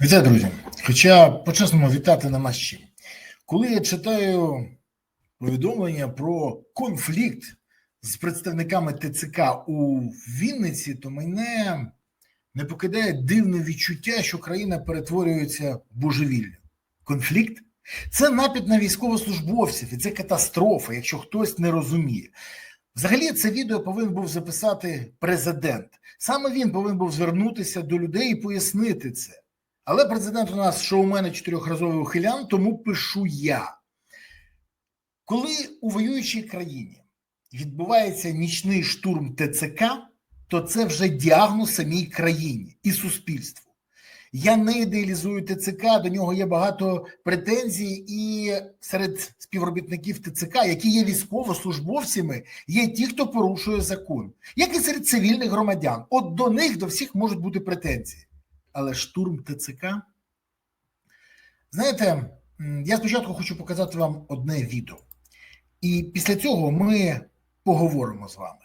Вітаю, друзі. Хоча по-чесному вітати нема з чим. Коли я читаю повідомлення про конфлікт з представниками ТЦК у Вінниці, то мене не покидає дивне відчуття, що країна перетворюється в божевілля. Конфлікт це напід на військовослужбовців, і це катастрофа, якщо хтось не розуміє. Взагалі, це відео повинен був записати президент. Саме він повинен був звернутися до людей і пояснити це. Але президент у нас шоумен і чотирьохразовий ухилян, тому пишу я. Коли у воюючій країні відбувається нічний штурм ТЦК, то це вже діагноз самій країні і суспільству. Я не ідеалізую ТЦК, до нього є багато претензій, і серед співробітників ТЦК, які є військовослужбовцями, є ті, хто порушує закон, як і серед цивільних громадян. От до них до всіх можуть бути претензії. Але штурм ТЦК. Знаєте, я спочатку хочу показати вам одне відео, і після цього ми поговоримо з вами.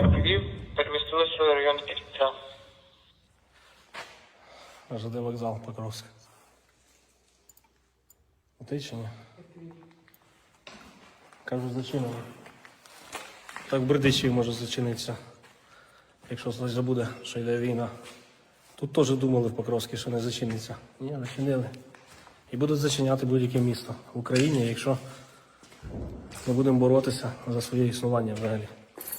Львів, перемістилися район. ЖД вокзал Покровськ. А ти чи ні? Кажу, зачинено. Так в Бердичеві може зачинитися. Якщо хтось забуде, що йде війна. Тут теж думали в Покровській, що не зачиниться. Ні, зачинили. І будуть зачиняти будь-яке місто в Україні, якщо ми будемо боротися за своє існування взагалі.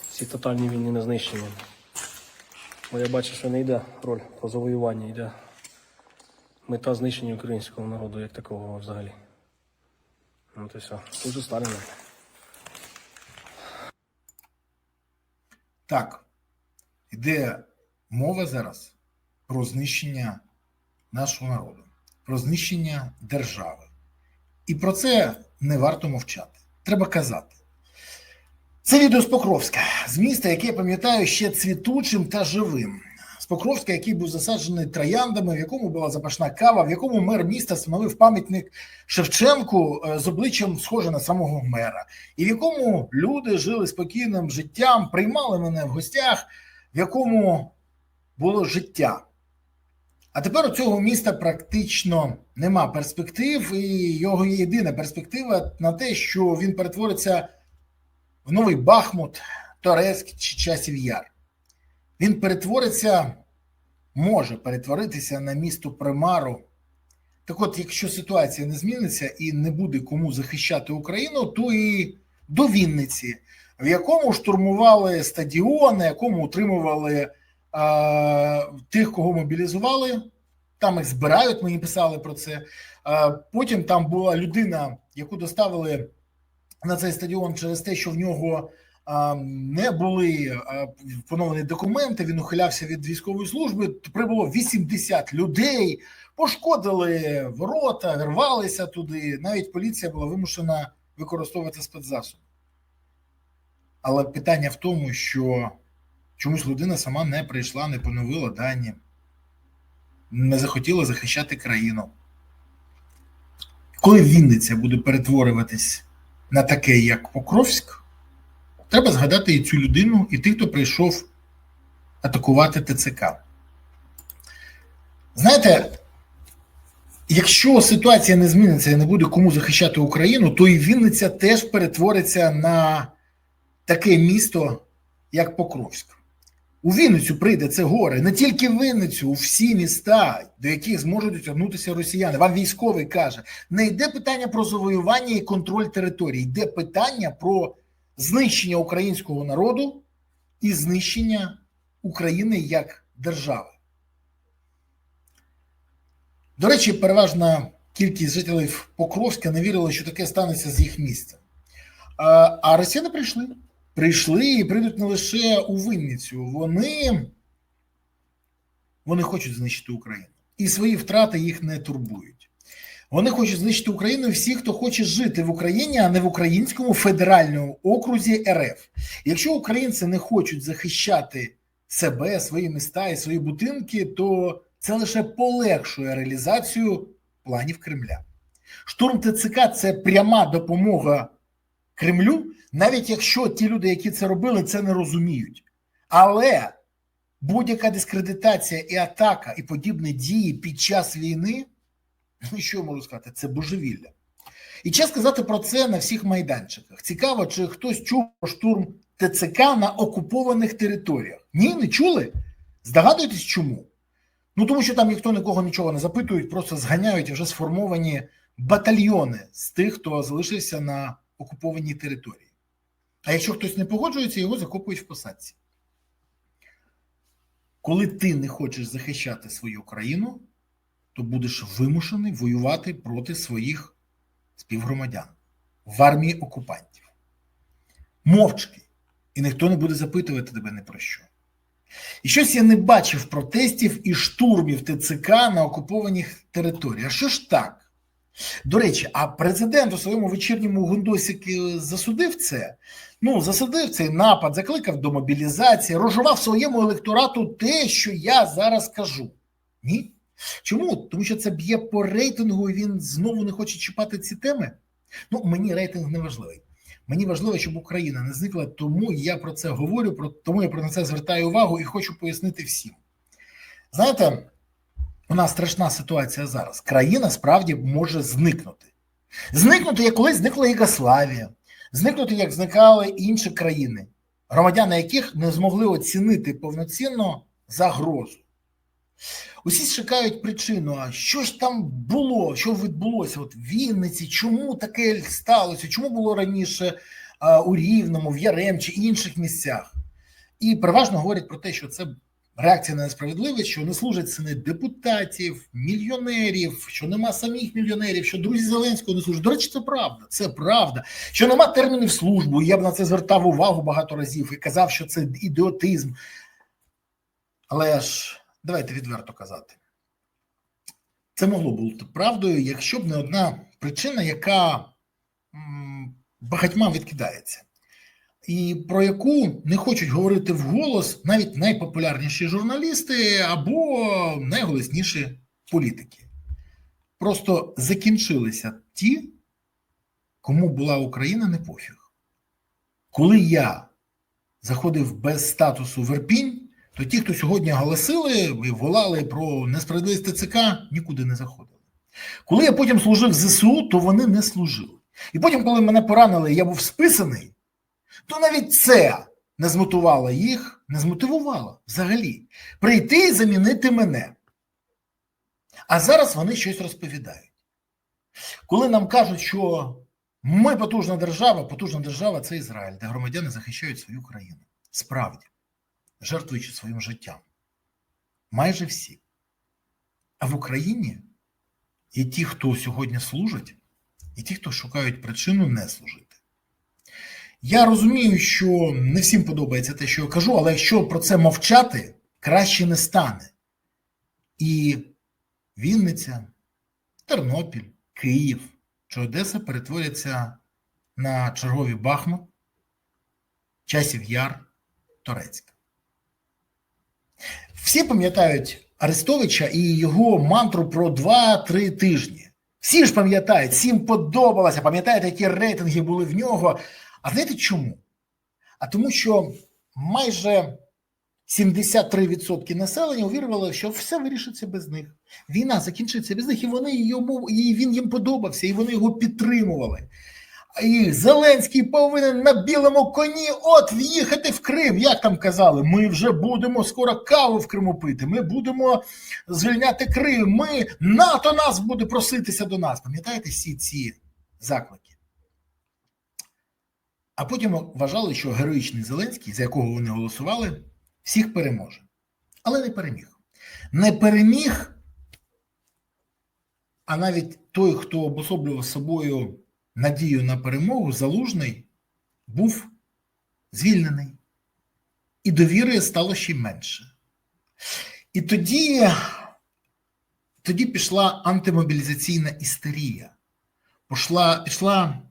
Ці тотальні війни не знищення. Бо я бачу, що не йде роль про завоювання, йде мета знищення українського народу як такого взагалі. Ну то все. Тут же Сталіна. Так, йде мова зараз про знищення нашого народу, про знищення держави. І про це не варто мовчати. Треба казати. Це відео з Покровська, з міста, яке я пам'ятаю ще цвітучим та живим. З Покровська, який був засаджений трояндами, в якому була запашна кава, в якому мер міста встановив пам'ятник Шевченку е, з обличчям схоже на самого мера, і в якому люди жили спокійним життям, приймали мене в гостях, в якому було життя. А тепер у цього міста практично нема перспектив, і його єдина перспектива на те, що він перетвориться в новий Бахмут, Торецьк чи Часів Яр. Він перетвориться, може перетворитися на місто Примару. Так от, якщо ситуація не зміниться і не буде кому захищати Україну, то і до Вінниці, в якому штурмували стадіон, на якому утримували тих, кого мобілізували. Там їх збирають, мені писали про це. Потім там була людина, яку доставили на цей стадіон через те, що в нього не були поновлені документи. Він ухилявся від військової служби. Прибуло 80 людей, пошкодили ворота, рвалися туди. Навіть поліція була вимушена використовувати спецзасоби. Але питання в тому, що чомусь людина сама не прийшла, не поновила дані, не захотіла захищати країну. Коли Вінниця буде перетворюватись на таке, як Покровськ, треба згадати і цю людину, і тих, хто прийшов атакувати ТЦК. Знаєте, якщо ситуація не зміниться і не буде кому захищати Україну, то і Вінниця теж перетвориться на таке місто, як Покровськ. У Вінницю прийде це горе, не тільки в Вінницю, у всі міста, до яких зможуть дотягнутися росіяни. Вам військовий каже, не йде питання про завоювання і контроль території, йде питання про знищення українського народу і знищення України як держави. До речі, переважна кількість жителів Покровська не вірила, що таке станеться з їх місцем. А, а росіяни прийшли. Прийшли і прийдуть не лише у Винницю. Вони, вони хочуть знищити Україну. І свої втрати їх не турбують. Вони хочуть знищити Україну і всі, хто хоче жити в Україні, а не в українському федеральному окрузі РФ. Якщо українці не хочуть захищати себе, свої міста і свої будинки, то це лише полегшує реалізацію планів Кремля. Штурм ТЦК це пряма допомога Кремлю, навіть якщо ті люди, які це робили, це не розуміють. Але будь-яка дискредитація і атака, і подібні дії під час війни, ну що можу сказати, це божевілля. І час сказати про це на всіх майданчиках. Цікаво, чи хтось чув про штурм ТЦК на окупованих територіях. Ні, не чули? Здогадуєтесь, чому? Ну тому що там ніхто нікого нічого не запитують, просто зганяють вже сформовані батальйони з тих, хто залишився на окупованій території. А якщо хтось не погоджується, його закопують в посадці. Коли ти не хочеш захищати свою країну, то будеш вимушений воювати проти своїх співгромадян в армії окупантів. Мовчки. І ніхто не буде запитувати тебе ні про що. І щось я не бачив протестів і штурмів ТЦК на окупованих територіях. А що ж так? До речі, а президент у своєму вечірньому гундосіки засудив це. Ну, засудив цей напад, закликав до мобілізації, розжував своєму електорату те, що я зараз кажу. Ні? Чому? Тому що це б'є по рейтингу, і він знову не хоче чіпати ці теми. Ну, мені рейтинг не важливий. Мені важливо, щоб Україна не зникла, тому я про це говорю, тому я про це звертаю увагу і хочу пояснити всім. Знаєте, у нас страшна ситуація зараз. Країна справді може зникнути. Зникнути, як колись зникла Югославія, зникнути, як зникали інші країни, громадяни яких не змогли оцінити повноцінно загрозу. Усі шукають причину, а що ж там було, що відбулося от в Вінниці, чому таке сталося, чому було раніше а, у Рівному, в Ярем чи інших місцях. І переважно говорять про те, що це реакція на несправедливість, що не служать сини депутатів, мільйонерів, що нема самих мільйонерів, що друзі Зеленського не служать. До речі, це правда, це правда. Що нема термінів службу. Я б на це звертав увагу багато разів і казав, що це ідіотизм. Але ж давайте відверто казати. Це могло бути правдою, якщо б не одна причина, яка багатьма відкидається, і про яку не хочуть говорити вголос навіть найпопулярніші журналісти або найголосніші політики. Просто закінчилися ті, кому була Україна не пофіг. Коли я заходив без статусу в Ірпінь, то ті, хто сьогодні голосили і волали про несправедливість ТЦК, нікуди не заходили. Коли я потім служив в ЗСУ, то вони не служили. І потім, коли мене поранили, я був списаний, то навіть це не змотивувало їх, не змотивувало взагалі прийти і замінити мене. А зараз вони щось розповідають. Коли нам кажуть, що ми потужна держава, потужна держава це Ізраїль, де громадяни захищають свою країну. Справді жертвуючи своїм життям. Майже всі. А в Україні є ті, хто сьогодні служить, і ті, хто шукають причину не служити. Я розумію, що не всім подобається те, що я кажу, але якщо про це мовчати, краще не стане. І Вінниця, Тернопіль, Київ чи Одеса перетворяться на чергові Бахмут, Часів Яр, Торецька. Всі пам'ятають Арестовича і його мантру про 2-3 тижні. Всі ж пам'ятають, всім подобалося, пам'ятаєте, які рейтинги були в нього. А знаєте чому? А тому, що майже 73% населення увірували, що все вирішиться без них. Війна закінчиться без них, і вони йому, і він їм подобався, і вони його підтримували. І Зеленський повинен на білому коні от в'їхати в Крим. Як там казали, ми вже будемо скоро каву в Криму пити. Ми будемо звільняти Крим. Ми НАТО нас буде проситися до нас. Пам'ятаєте всі ці заклики? А потім вважали, що героїчний Зеленський, за якого вони голосували, всіх переможе. Але не переміг. Не переміг, а навіть той, хто обособлював собою надію на перемогу, залужний був звільнений. І довіри стало ще менше. І тоді, тоді пішла антимобілізаційна істерія. Пішла, пішла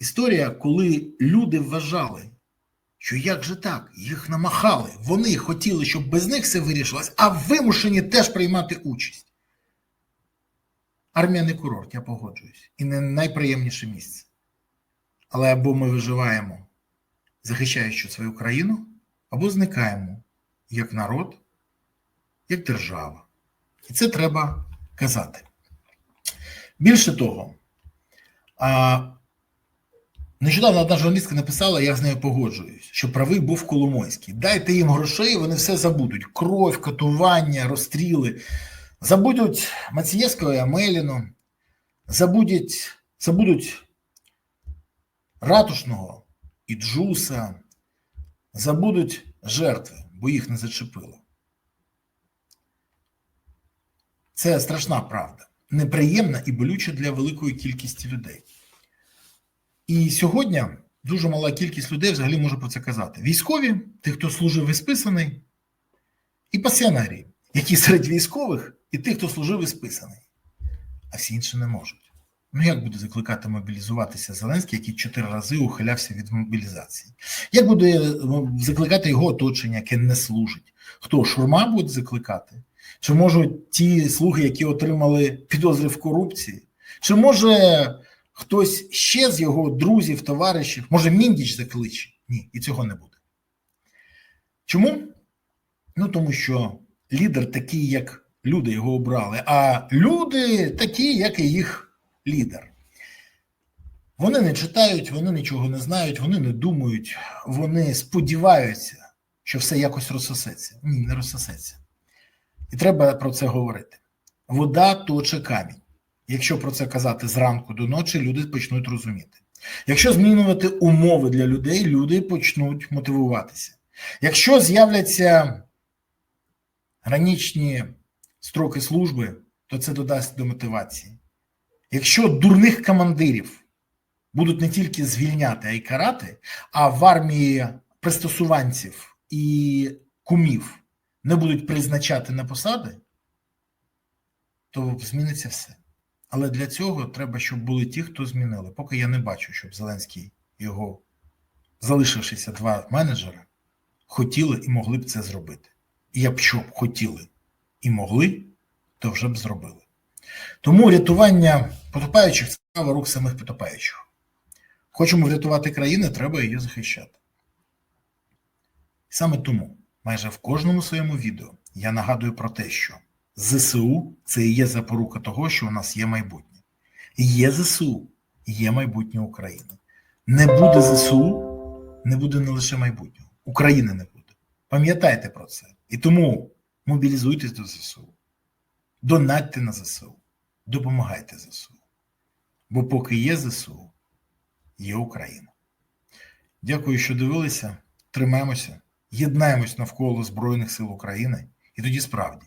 історія, коли люди вважали, що як же так, їх намахали, вони хотіли, щоб без них все вирішилось, а вимушені теж приймати участь. Армія не курорт, я погоджуюсь. І не найприємніше місце. Але або ми виживаємо, захищаючи свою країну, або зникаємо, як народ, як держава. І це треба казати. Більше того, нещодавно одна журналістка написала, я з нею погоджуюсь, що правий був Коломойський. Дайте їм грошей, вони все забудуть: кров, катування, розстріли. Забудуть Мацієвського і Амеліну, забудуть, забудуть Ратушного і Джуса, забудуть жертви, бо їх не зачепило. Це страшна правда, неприємна і болюча для великої кількості людей. І сьогодні дуже мала кількість людей взагалі може про це казати. Військові, ті, хто служив і списаний, і пасіонарії, які серед військових, і тих, хто служив і списаний, а всі інші не можуть. Ну як буде закликати мобілізуватися Зеленський, який чотири рази ухилявся від мобілізації? Як буде ну, закликати його оточення, яке не служить? Хто шурма буде закликати? Чи можуть ті слуги, які отримали підозри в корупції? Чи може хтось ще з його друзів, товаришів, може Міндіч закличе? Ні, і цього не буде. Чому? Ну тому що лідер такий, як люди його обрали, а люди такі, як і їх лідер. Вони не читають, вони нічого не знають, вони не думають, вони сподіваються, що все якось розсосеться. Ні, не розсосеться. І треба про це говорити. Вода точе камінь. Якщо про це казати зранку до ночі, люди почнуть розуміти. Якщо змінювати умови для людей, люди почнуть мотивуватися. Якщо з'являться граничні строки служби, то це додасть до мотивації. Якщо дурних командирів будуть не тільки звільняти, а й карати, а в армії пристосуванців і кумів не будуть призначати на посади, то зміниться все. Але для цього треба, щоб були ті, хто змінили. Поки я не бачу, щоб Зеленський його залишившися два менеджери хотіли і могли б це зробити. І якщо б хотіли і могли, то вже б зробили. Тому рятування потопаючих це справа рук самих потопаючих. Хочемо врятувати країну, треба її захищати. Саме тому майже в кожному своєму відео я нагадую про те, що ЗСУ це і є запорука того, що у нас є майбутнє. Є ЗСУ, є майбутнє України. Не буде ЗСУ, не буде не лише майбутнього. України не буде. Пам'ятайте про це. І тому мобілізуйтесь до ЗСУ, донатьте на ЗСУ, допомагайте ЗСУ. Бо поки є ЗСУ, є Україна. Дякую, що дивилися. Тримаємося, єднаємось навколо Збройних сил України, і тоді справді